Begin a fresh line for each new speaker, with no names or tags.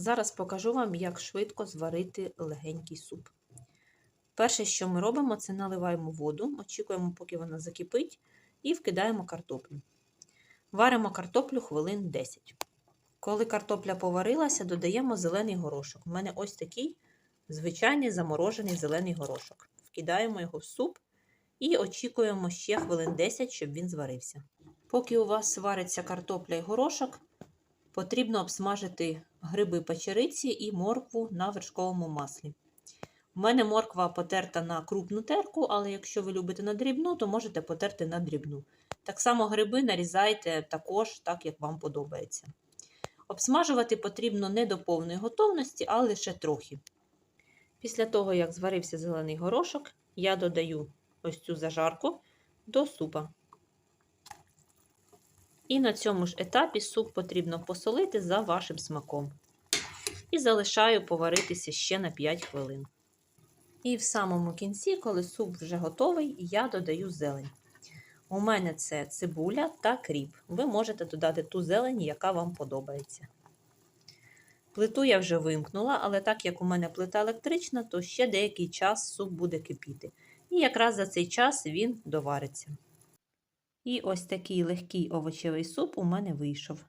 Зараз покажу вам, як швидко зварити легенький суп. Перше, що ми робимо, це наливаємо воду, очікуємо, поки вона закипить, і вкидаємо картоплю. Варимо картоплю хвилин 10. Коли картопля поварилася, додаємо зелений горошок. У мене ось такий звичайний заморожений зелений горошок. Вкидаємо його в суп і очікуємо ще хвилин 10, щоб він зварився. Поки у вас свариться картопля і горошок, потрібно обсмажити гриби печериці і моркву на вершковому маслі. У мене морква потерта на крупну терку, але якщо ви любите на дрібну, то можете потерти на дрібну. Так само гриби нарізайте також, так як вам подобається. Обсмажувати потрібно не до повної готовності, а лише трохи. Після того, як зварився зелений горошок, я додаю ось цю зажарку до супа. І на цьому ж етапі суп потрібно посолити за вашим смаком. І залишаю поваритися ще на 5 хвилин. І в самому кінці, коли суп вже готовий, я додаю зелень. У мене це цибуля та кріп. Ви можете додати ту зелень, яка вам подобається. Плиту я вже вимкнула, але так як у мене плита електрична, то ще деякий час суп буде кипіти. І якраз за цей час він довариться. І ось такий легкий овочевий суп у мене вийшов.